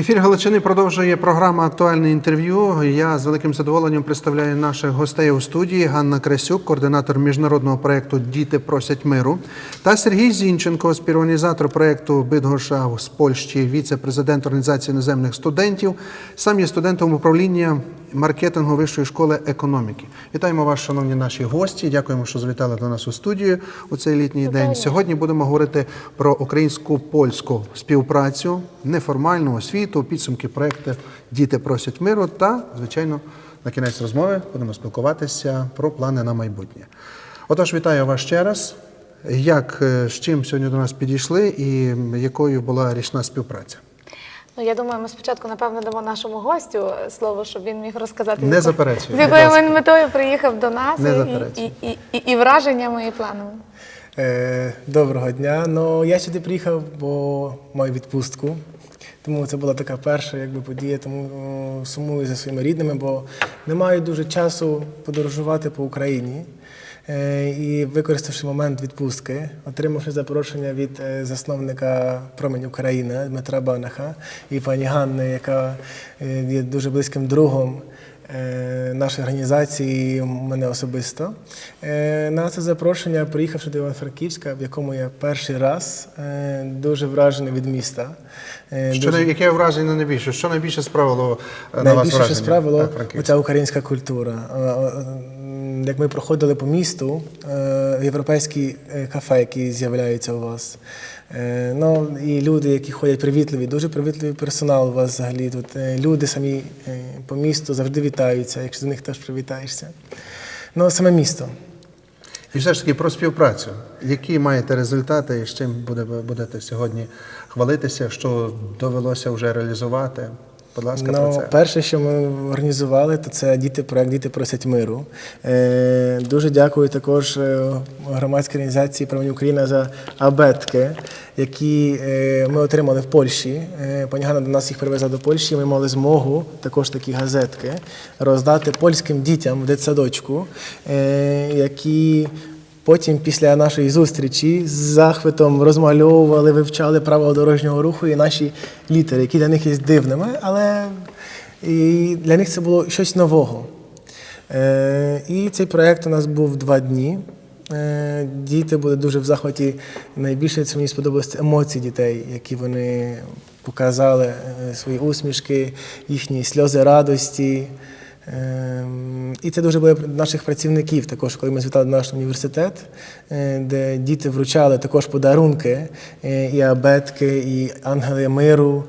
Ефір Галичини продовжує програма Актуальне інтерв'ю. Я з великим задоволенням представляю наших гостей у студії Ганна Красюк, координатор міжнародного проєкту Діти просять миру, та Сергій Зінченко, співорганізатор проєкту Бидгоша з Польщі, віце-президент Організації іноземних студентів. Сам є студентом управління маркетингу Вищої школи економіки. Вітаємо вас, шановні наші гості. Дякуємо, що завітали до нас у студію у цей літній день. Сьогодні будемо говорити про українську польську співпрацю, неформальну освіту, підсумки проекту Діти просять миру та, звичайно, на кінець розмови будемо спілкуватися про плани на майбутнє. Отож, вітаю вас ще раз. Як е, з чим сьогодні до нас підійшли і якою була річна співпраця? Ну, я думаю, ми спочатку, напевно, дамо нашому гостю слово, щоб він міг розказати, Не заперечую, з якою він метою приїхав до нас Не і, і, і, і, і враженнями, і планами. Е, Доброго дня. Ну я сюди приїхав, бо маю відпустку. Тому це була така перша якби, подія, тому сумую за своїми рідними, бо не маю дуже часу подорожувати по Україні. Е, І використавши момент відпустки, отримавши запрошення від е, засновника Промень України Дмитра Банаха і пані Ганни, яка е, є дуже близьким другом нашої організації, мене особисто. Е, На це запрошення, приїхавши до Івано-Франківська, в якому я перший раз е, дуже вражений від міста. Е, Що дуже- яке враження найбільше? Що найбільше справило е, на вас враження? справило, оця українська культура. Е, е, Як ми проходили по місту, е, європейські е, кафе, які з'являються у вас. Е, Ну, і люди, які ходять привітливі, дуже привітливий персонал у вас взагалі. Тут Е, люди самі е, по місту завжди вітаються, якщо до них теж привітаєшся. Ну, саме місто. І все ж таки про співпрацю. Які маєте результати і з чим будете сьогодні хвалитися, що довелося вже реалізувати? Будь ласка, про Ну, це. перше, що ми організували, то це діти проект Діти просять миру. Е, дуже дякую також е, громадській організації «Правильна Україна за абетки, які е, ми отримали в Польщі. Е, пані Ганна до нас їх привезла до Польщі. Ми мали змогу також такі газетки роздати польським дітям в дитсадочку, е, які Потім, після нашої зустрічі, з захватом розмальовували, вивчали правила дорожнього руху і наші літери, які для них є дивними, але і для них це було щось нового. Е, і цей проєкт у нас був два дні. Е, діти були дуже в захваті. Найбільше це мені сподобалось емоції дітей, які вони показали, е, свої усмішки, їхні сльози радості. Ем, І це дуже було наших працівників, також коли ми звітали наш університет, е, де діти вручали також подарунки, е, і абетки, і ангели миру.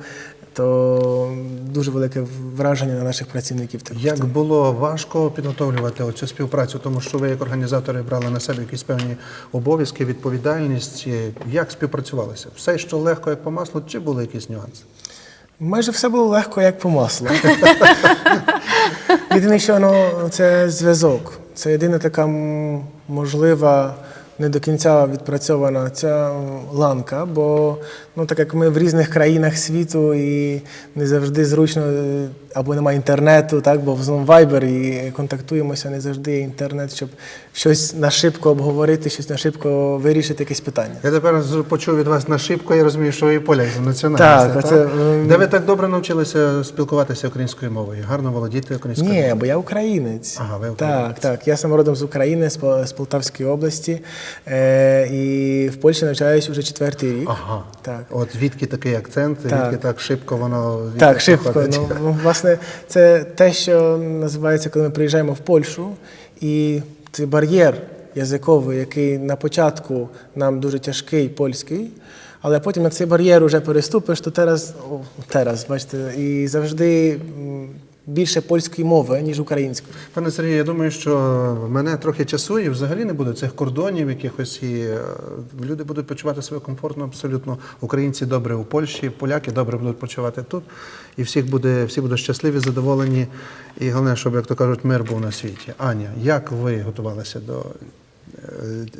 То дуже велике враження на наших працівників. також. Як було важко підготовлювати цю співпрацю, тому що ви як організатори брали на себе якісь певні обов'язки, відповідальність. Як співпрацювалося? Все, що легко, як по маслу, чи були якісь нюанси? Майже все було легко, як по маслу. Єдине, що ну, це зв'язок. Це єдина така можлива, не до кінця відпрацьована ця ланка, бо ну, так як ми в різних країнах світу і не завжди зручно е, або немає інтернету, так, бо в основному Viber і контактуємося, не завжди є інтернет, щоб щось на шибко обговорити, щось на шибко вирішити якесь питання. Я тепер почув від вас на шибко, я розумію, що ви і поляк національність. Так, оце, ем, Де ви так добре навчилися спілкуватися українською мовою? Гарно володіти українською Ні, бо я українець. Ага, ви українець. Так, так. Я сам родом з України, з Полтавської області. Е, і в Польщі навчаюсь уже четвертий рік. Ага. Так. От звідки такий акцент, звідки так шибко воно Так, шибко. Ну, власне, це те, що називається, коли ми приїжджаємо в Польщу, і цей бар'єр язиковий, який на початку нам дуже тяжкий, польський, але потім як цей бар'єр вже переступиш, то зараз, о, зараз, бачите, і завжди більше польської мови, ніж української. Пане Сергію, я думаю, що мене трохи часу і взагалі не буде цих кордонів якихось, і е, люди будуть почувати себе комфортно абсолютно. Українці добре у Польщі, поляки добре будуть почувати тут, і всіх буде, всі будуть щасливі, задоволені. І головне, щоб, як то кажуть, мир був на світі. Аня, як ви готувалися до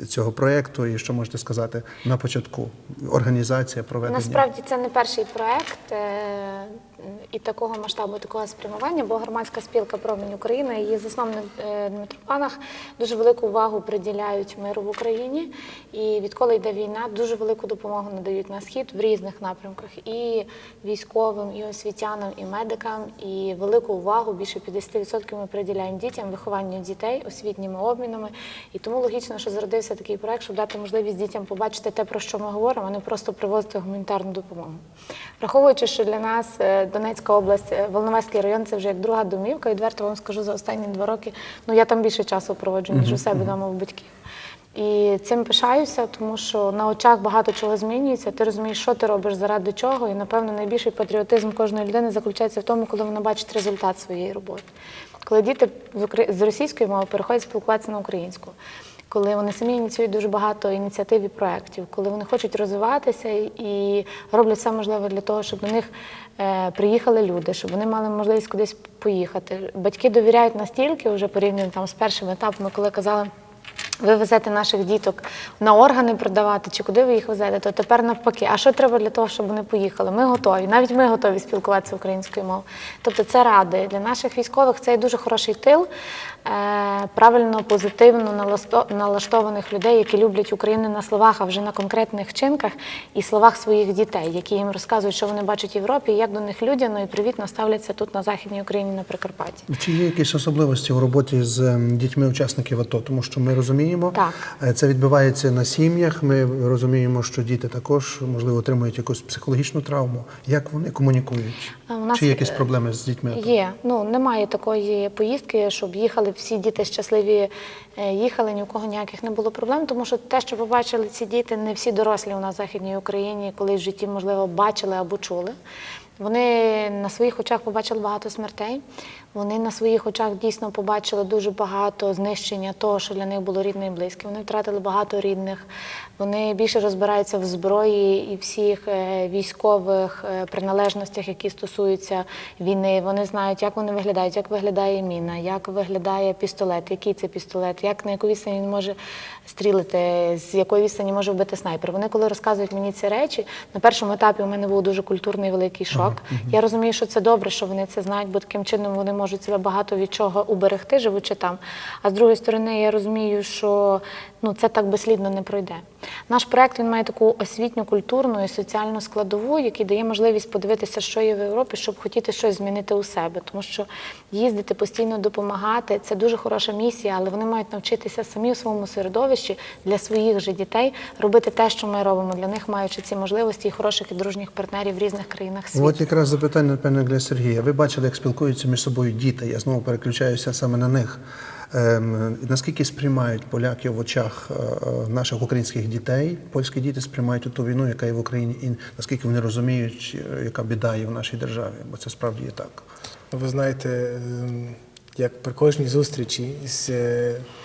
е, цього проєкту і що можете сказати на початку? Організація проведення? Насправді це не перший проект. І такого масштабу, такого спрямування, бо громадська спілка Промінь України, її засновник е, Дмитро Панах дуже велику увагу приділяють миру в Україні. І відколи йде війна, дуже велику допомогу надають на схід в різних напрямках і військовим, і освітянам, і медикам. І велику увагу більше 50% ми приділяємо дітям, вихованню дітей, освітніми обмінами. І тому логічно, що зародився такий проект, щоб дати можливість дітям побачити те, про що ми говоримо, а не просто привозити гуманітарну допомогу. Враховуючи, що для нас е, Донецька область, е, Волноваський район це вже як друга домівка. І відверто вам скажу за останні два роки. Ну я там більше часу проводжу, ніж у себе вдома у батьків. І цим пишаюся, тому що на очах багато чого змінюється. Ти розумієш, що ти робиш, заради чого. І напевно найбільший патріотизм кожної людини заключається в тому, коли вона бачить результат своєї роботи. Коли діти з російської мови переходять спілкуватися на українську, коли вони самі ініціюють дуже багато ініціатив і проєктів, коли вони хочуть розвиватися і роблять все можливе для того, щоб до них е, приїхали люди, щоб вони мали можливість кудись поїхати. Батьки довіряють настільки вже порівняно там з першими етапами, коли казали. Ви везете наших діток на органи продавати, чи куди ви їх везете, то тепер навпаки. А що треба для того, щоб вони поїхали? Ми готові. Навіть ми готові спілкуватися українською мовою. Тобто це радує. Для наших військових це є дуже хороший тил, правильно, позитивно налаштованих людей, які люблять Україну на словах, а вже на конкретних вчинках і словах своїх дітей, які їм розказують, що вони бачать в Європі, як до них людяно і привітно ставляться тут на Західній Україні на Прикарпатті. Чи є якісь особливості у роботі з ем, дітьми учасників АТО? Тому що ми розуміємо, Так. е, це відбувається на сім'ях. Ми розуміємо, що діти також можливо отримують якусь психологічну травму. Як вони комунікують? У нас, Чи є якісь е, проблеми з дітьми? АТО? Є. Ну немає такої поїздки, щоб їхали всі діти щасливі. е, Їхали, ні у кого ніяких не було проблем, тому що те, що побачили ці діти, не всі дорослі у нас в Західній Україні, колись в житті, можливо, бачили або чули. Вони на своїх очах побачили багато смертей. Вони на своїх очах дійсно побачили дуже багато знищення того, що для них було рідне і близьке. Вони втратили багато рідних. Вони більше розбираються в зброї і всіх е, військових е, приналежностях, які стосуються війни. Вони знають, як вони виглядають, як виглядає міна, як виглядає пістолет, який це пістолет, як на яку відстані він може стрілити, з якої відстані може вбити снайпер. Вони, коли розказують мені ці речі, на першому етапі у мене був дуже культурний великий шок. Я розумію, що це добре, що вони це знають, бо таким чином вони можуть себе багато від чого уберегти, живучи там. А з другої сторони, я розумію, що ну це так безслідно не пройде. Наш проект він має таку освітню, культурну і соціальну складову, який дає можливість подивитися, що є в Європі, щоб хотіти щось змінити у себе. Тому що їздити постійно допомагати це дуже хороша місія, але вони мають навчитися самі у своєму середовищі для своїх же дітей робити те, що ми робимо для них, маючи ці можливості і хороших і дружніх партнерів в різних країнах світу. От якраз запитання напевно для Сергія. Ви бачили, як спілкуються між собою діти. Я знову переключаюся саме на них. Ем, наскільки сприймають поляки в очах е, е, наших українських дітей, польські діти сприймають ту війну, яка є в Україні, і наскільки вони розуміють, е, яка біда є в нашій державі, бо це справді є так. Ви знаєте, ем, як при кожній зустрічі з,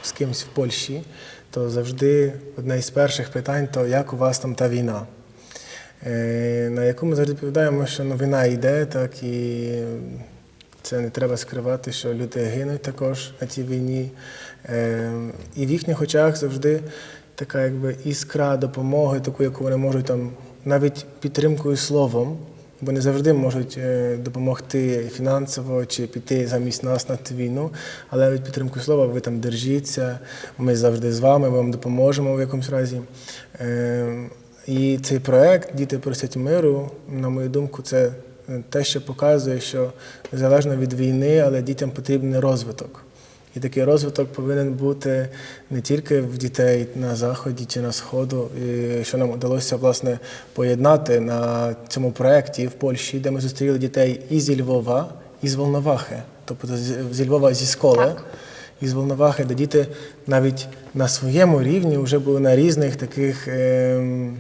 з кимось в Польщі, то завжди одне із перших питань то як у вас там та війна? На яку ми завжди відповідаємо, що ну, війна йде, так і це не треба скривати, що люди гинуть також на цій війні. Е, І в їхніх очах завжди така якби іскра допомоги, таку, яку вони можуть там навіть підтримкою словом, бо не завжди можуть е, допомогти фінансово чи піти замість нас на цю війну, але навіть підтримкою слова ви там держіться, ми завжди з вами, ми вам допоможемо в якомусь разі. Е, І цей проект Діти просять миру, на мою думку, це те, що показує, що незалежно від війни, але дітям потрібен розвиток. І такий розвиток повинен бути не тільки в дітей на заході чи на сходу, і що нам вдалося власне поєднати на цьому проєкті в Польщі, де ми зустріли дітей і зі Львова, і з Волновахи, тобто зі Львова зі школи. Так. І з Волновахи, де діти навіть на своєму рівні вже були на різних таких ем,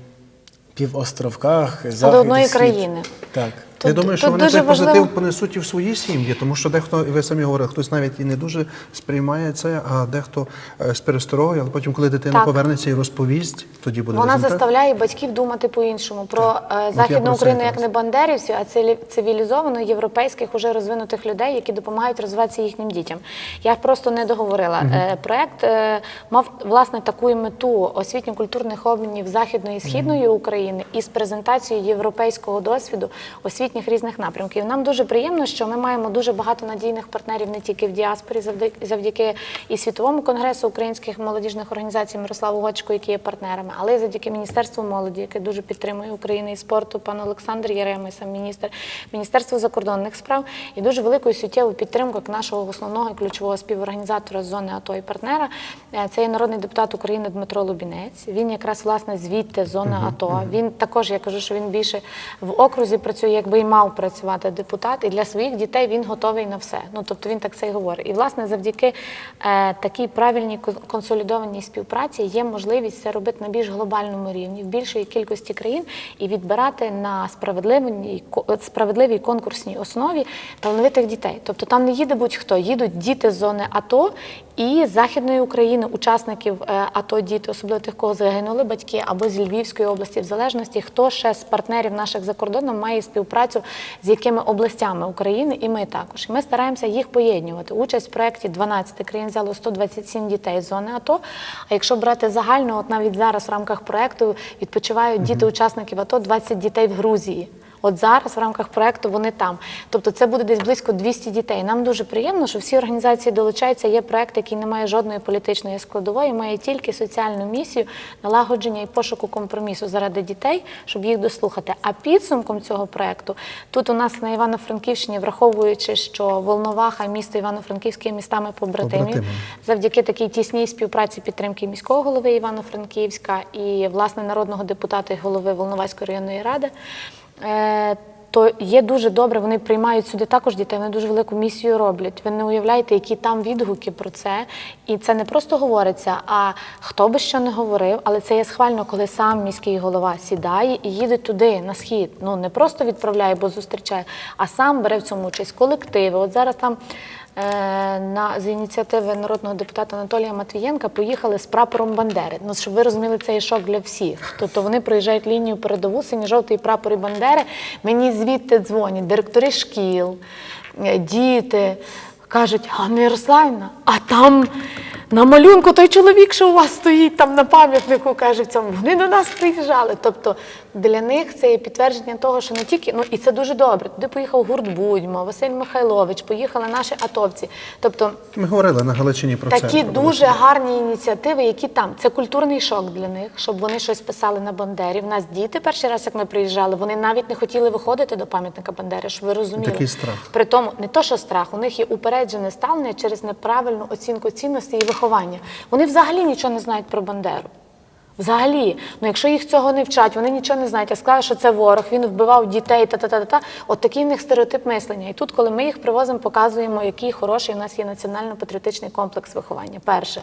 півостровках до одної світ. країни. Так. Я Тут- думаю, що вони той позитив важливо- понесуть і в свої сім'ї, тому що дехто, і ви самі говорили, хтось навіть і не дуже сприймає це, а дехто е, з пересторогою, але потім, коли дитина Так. повернеться і розповість, тоді буде Вона результат. заставляє батьків думати по-іншому про е, я західну Україну як не бандерівців, а цивілі- цивілізовану європейських уже розвинутих людей, які допомагають розвиватися їхнім дітям. Я просто не договорила. Е, Проект е, мав власне таку і мету освітньо-культурних обмінів західної і східної України із презентацією європейського досвіду освітньо освітніх різних напрямків. Нам дуже приємно, що ми маємо дуже багато надійних партнерів не тільки в діаспорі, завдяки, і світовому конгресу українських молодіжних організацій Мирославу Гочку, які є партнерами, але й завдяки Міністерству молоді, яке дуже підтримує України і спорту, пан Олександр Єремий, сам міністр, Міністерство закордонних справ і дуже великою суттєву підтримку як нашого основного і ключового співорганізатора з зони АТО і партнера. Е, Це є народний депутат України Дмитро Лубінець. Він якраз власне звідти зони АТО. Він також, я кажу, що він більше в окрузі працює, якби і мав працювати депутат. І для своїх дітей він готовий на все. Ну тобто він так це і говорить. І власне завдяки е, такій правильній консолідованій співпраці є можливість це робити на більш глобальному рівні, в більшій кількості країн і відбирати на справедливій справедливій конкурсній основі талановитих дітей. Тобто там не їде будь-хто, їдуть діти з зони АТО і Західної України, учасників е, АТО діти, особливо тих, кого загинули батьки, або з Львівської області, в залежності, хто ще з партнерів наших за кордоном має співпрацю з якими областями України, і ми також. І ми стараємося їх поєднувати. Участь в проєкті 12 країн взяло 127 дітей з зони АТО. А якщо брати загально, от навіть зараз в рамках проєкту відпочивають діти учасників АТО 20 дітей в Грузії. От зараз в рамках проекту вони там. Тобто це буде десь близько 200 дітей. Нам дуже приємно, що всі організації долучаються. Є проект, який не має жодної політичної складової, має тільки соціальну місію налагодження і пошуку компромісу заради дітей, щоб їх дослухати. А підсумком цього проекту тут у нас на Івано-Франківщині, враховуючи, що Волноваха, місто Івано-Франківське містами побратимів, завдяки такій тісній співпраці підтримки міського голови Івано-Франківська і власне народного депутата і голови Волноваської районної ради. Е, То є дуже добре, вони приймають сюди також дітей, вони дуже велику місію роблять. Ви не уявляєте, які там відгуки про це. І це не просто говориться, а хто би що не говорив, але це є схвально, коли сам міський голова сідає і їде туди, на схід. Ну не просто відправляє, бо зустрічає, а сам бере в цьому участь колективи. От зараз там на з ініціативи народного депутата Анатолія Матвієнка поїхали з прапором Бандери. Ну щоб ви розуміли, це є шок для всіх. Тобто вони проїжджають лінію передову, синьо-жовтий прапор і Бандери. Мені звідти дзвонять директори шкіл, е, діти. Кажуть, Ганна Ярославівна, а там на малюнку той чоловік, що у вас стоїть там на пам'ятнику, каже в цьому, вони до нас приїжджали. Тобто для них це є підтвердження того, що не тільки, ну і це дуже добре. Туди поїхав гурт Будьмо, Василь Михайлович, поїхали наші атовці. Тобто Ми говорили на Галичині про це. такі дуже гарні ініціативи, які там. Це культурний шок для них, щоб вони щось писали на Бандері. В нас діти перший раз, як ми приїжджали, вони навіть не хотіли виходити до пам'ятника Бандери, щоб ви розуміли. Такий страх. При тому не то, що страх, у них є упереджене ставлення через неправильну оцінку цінностей і виховання. Вони взагалі нічого не знають про Бандеру. Взагалі, ну якщо їх цього не вчать, вони нічого не знають, а сказали, що це ворог, він вбивав дітей, та-та-та-та. От такий в них стереотип мислення. І тут, коли ми їх привозимо, показуємо, який хороший у нас є національно-патріотичний комплекс виховання. Перше.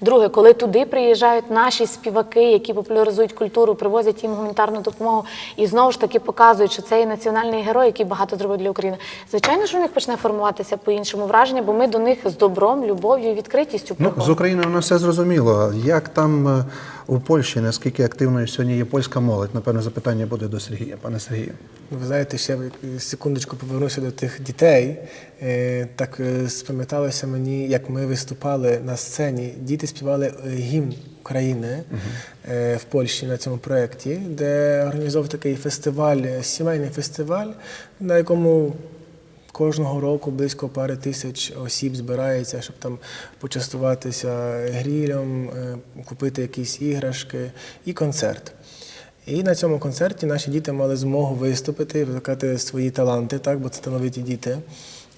Друге, коли туди приїжджають наші співаки, які популяризують культуру, привозять їм гуманітарну допомогу і знову ж таки показують, що це є національний герой, який багато зробив для України. Звичайно, що в них почне формуватися по-іншому враження, бо ми до них з добром, любов'ю і відкритістю Ну, з Україною у нас все зрозуміло. Як там е, у Польщі, наскільки активною сьогодні є польська молодь? Напевно, запитання буде до Сергія. Пане Сергію. Ви знаєте, ще секундочку повернуся до тих дітей. Е, Так е, спам'яталося мені, як ми виступали на сцені. Діти співали е, гімн України в Польщі на цьому проєкті, де організовував такий фестиваль, сімейний фестиваль, на якому Кожного року близько пари тисяч осіб збирається, щоб там почастуватися грілем, е, купити якісь іграшки і концерт. І на цьому концерті наші діти мали змогу виступити, викликати свої таланти, так, бо це талановиті діти.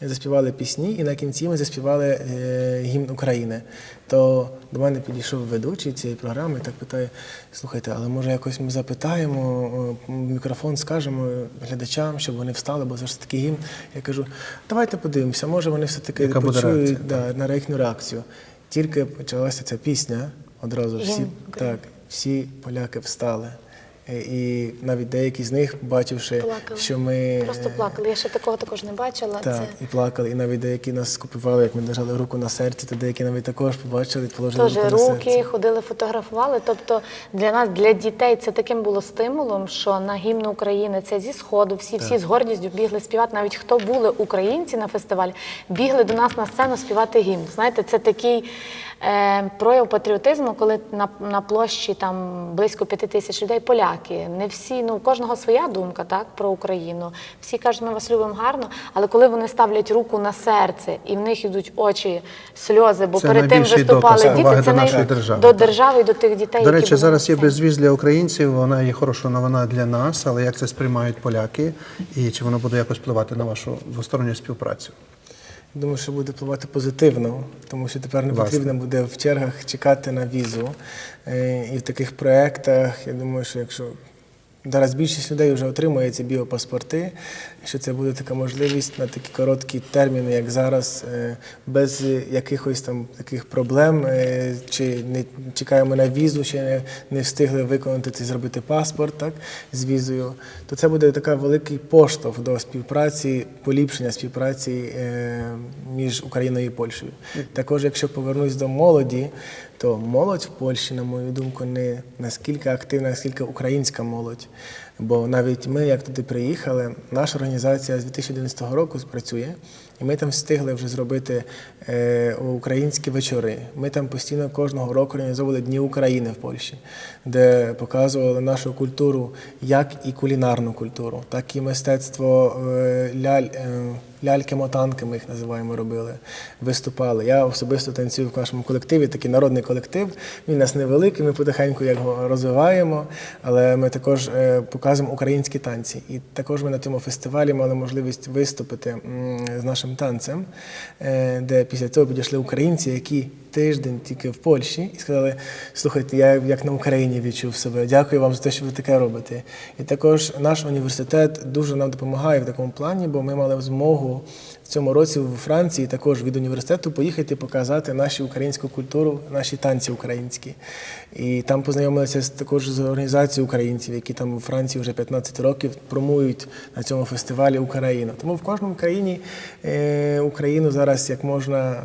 Заспівали пісні, і на кінці ми заспівали е, гімн України. То до мене підійшов ведучий цієї програми так питає: слухайте, але може якось ми запитаємо, е, мікрофон скажемо глядачам, щоб вони встали, бо це ж таки гімн. Я кажу, давайте подивимося, може вони все-таки Яка почують реакція, да, на їхню реакцію. Тільки почалася ця пісня, одразу всі, так, всі поляки встали. Е, І навіть деякі з них, бачивши, Плакали. що ми Просто е, плакали. Я ще такого також не бачила. так, Це і плакали, і навіть деякі нас скупували, як ми держали руку на серці, то деякі навіть також побачили, положили теж руку на руки серце. ходили, фотографували. Тобто для нас, для дітей, це таким було стимулом, що на гімн України це зі сходу. Всі всі з гордістю бігли співати. Навіть хто були українці на фестивалі, бігли до нас на сцену співати гімн. Знаєте, це такий прояв патріотизму, коли на, на площі там близько п'яти тисяч людей поляки. Не всі, ну у кожного своя думка так про Україну. Всі кажуть, ми вас любимо гарно, але коли вони ставлять руку на серце і в них йдуть очі, сльози, бо Це перед тим виступали доказ діти, це до нашої держави, до держави і до тих дітей. До речі, були зараз є безвіз для українців, вона є хороша новина для нас, але як це сприймають поляки і чи воно буде якось впливати на вашу двосторонню співпрацю? Думаю, що буде впливати позитивно, тому що тепер не Власне. потрібно буде в чергах чекати на візу. Е, І в таких проєктах, я думаю, що якщо зараз більшість людей вже отримує ці біопаспорти, що це буде така можливість на такі короткі терміни, як зараз, е, без якихось там таких проблем, е, чи не чекаємо на візу, ще не, не встигли виконати це, зробити паспорт так, з візою, то це буде така великий поштовх до співпраці, поліпшення співпраці е, між Україною і Польщею. Також, якщо повернусь до молоді, то молодь в Польщі, на мою думку, не наскільки активна, наскільки українська молодь. Бо навіть ми, як туди приїхали, наша організація з 2011 року працює, і ми там встигли вже зробити е, українські вечори. Ми там постійно кожного року організовували Дні України в Польщі, де показували нашу культуру, як і кулінарну культуру, так і мистецтво е, ляль. е, Ляльки-мотанки ми їх називаємо, робили, виступали. Я особисто танцюю в нашому колективі, такий народний колектив. Він у нас невеликий, ми потихеньку його розвиваємо, але ми також е, показуємо українські танці. І також ми на цьому фестивалі мали можливість виступити з нашим танцем, е, де після цього підійшли українці, які тиждень тільки в Польщі, і сказали: слухайте, я як на Україні відчув себе. Дякую вам за те, що ви таке робите. І також наш університет дуже нам допомагає в такому плані, бо ми мали змогу цьому році в Франції також від університету поїхати показати нашу українську культуру, наші танці українські. І там познайомилися також з організацією українців, які там у Франції вже 15 років промують на цьому фестивалі Україну. Тому в кожному країні е, Україну зараз як можна,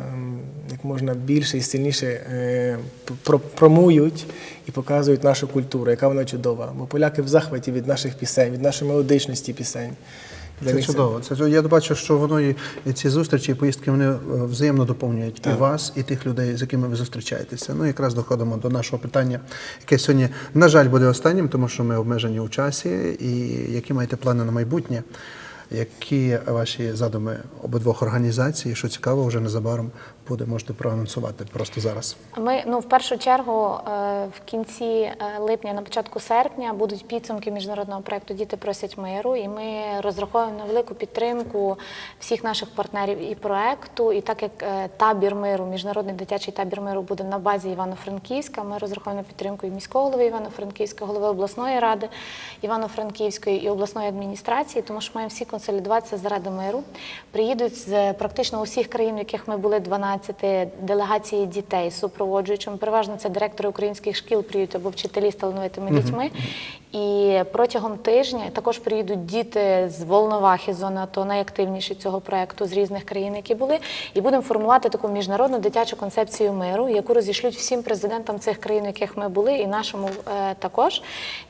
як можна більше і сильніше е, про- промують і показують нашу культуру, яка вона чудова. Бо поляки в захваті від наших пісень, від нашої мелодичності пісень. Для Це них чудово. Це я бачу, що воно і ці зустрічі, і поїздки вони е, взаємно доповнюють і вас, і тих людей, з якими ви зустрічаєтеся. Ну, якраз доходимо до нашого питання, яке сьогодні, на жаль, буде останнім, тому що ми обмежені у часі. І які маєте плани на майбутнє? Які ваші задуми обидвох організацій? Що цікаво, вже незабаром буде, можете проанонсувати просто зараз. Ми ну в першу чергу е, в кінці е, липня, на початку серпня будуть підсумки міжнародного проекту Діти просять миру, і ми розраховуємо на велику підтримку всіх наших партнерів і проекту. І так як е, табір миру, міжнародний дитячий табір миру буде на базі Івано-Франківська, ми розраховуємо на підтримку і міського голови Івано-Франківська, голови обласної ради Івано-Франківської і обласної адміністрації, тому що маємо всі консолідуватися заради миру. Приїдуть з практично усіх країн, в яких ми були 12 делегації дітей супроводжуючими. супроводжуючим. Переважно це директори українських шкіл приїдуть або вчителі з талановитими дітьми. І протягом тижня також приїдуть діти з Волновахи, зони АТО, найактивніші цього проекту з різних країн, які були. І будемо формувати таку міжнародну дитячу концепцію миру, яку розійшлють всім президентам цих країн, яких ми були, і нашому е, також.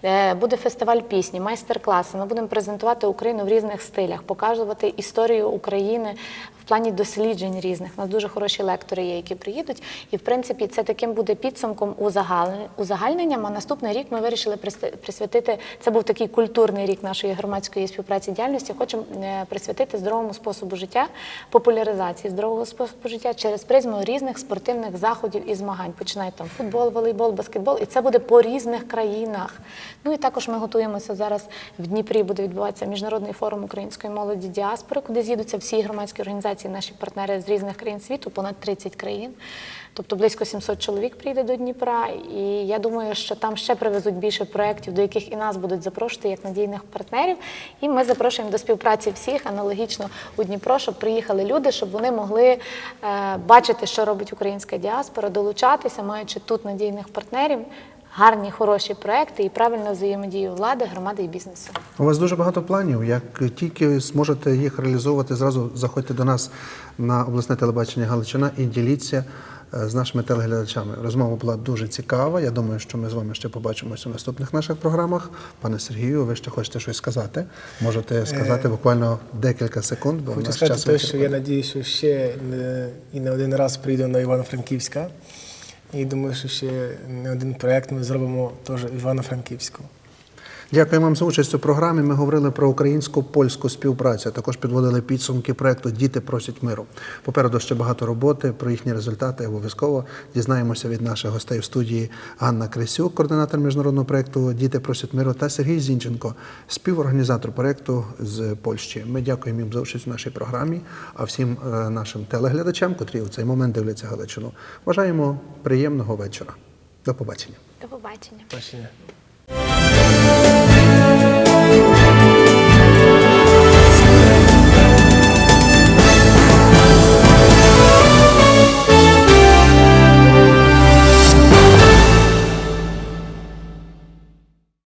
Е, буде фестиваль пісні, майстер-класи. Ми будемо презентувати Україну в різних стилях, показувати історію України плані досліджень різних. У нас дуже хороші лектори є, які приїдуть. І в принципі це таким буде підсумком узагальне- узагальненням. А наступний рік ми вирішили присвятити. Це був такий культурний рік нашої громадської співпраці діяльності. Хочемо е, присвятити здоровому способу життя, популяризації здорового способу життя через призму різних спортивних заходів і змагань. Починають там футбол, волейбол, баскетбол, і це буде по різних країнах. Ну і також ми готуємося зараз в Дніпрі. Буде відбуватися міжнародний форум української молоді діаспори, куди з'їдуться всі громадські організації, наші партнери з різних країн світу, понад 30 країн. Тобто близько 700 чоловік прийде до Дніпра, і я думаю, що там ще привезуть більше проєктів, до яких і нас будуть запрошувати як надійних партнерів. І ми запрошуємо до співпраці всіх аналогічно у Дніпро, щоб приїхали люди, щоб вони могли е, бачити, що робить українська діаспора, долучатися, маючи тут надійних партнерів, гарні, хороші проекти і правильну взаємодію влади, громади і бізнесу. У вас дуже багато планів. Як тільки зможете їх реалізовувати, зразу заходьте до нас на обласне телебачення Галичина і діліться е, з нашими телеглядачами. Розмова була дуже цікава. Я думаю, що ми з вами ще побачимося у наступних наших програмах. Пане Сергію, ви ще хочете щось сказати? Можете сказати буквально декілька секунд, бо Хочу сказати те, що я надію, що ще не, і не один раз прийду на Івано-Франківська. І думаю, що ще не один проєкт ми зробимо теж в Івано-Франківську. Дякую вам за участь у програмі. Ми говорили про українсько-польську співпрацю. Також підводили підсумки проекту Діти просять миру. Попереду ще багато роботи. Про їхні результати обов'язково дізнаємося від наших гостей в студії Ганна Крисюк, координатор міжнародного проекту Діти просять миру, та Сергій Зінченко, співорганізатор проекту з Польщі. Ми дякуємо їм за участь в нашій програмі. А всім е, нашим телеглядачам, котрі у цей момент дивляться Галичину, бажаємо приємного вечора. До побачення. До побачення. Бачення.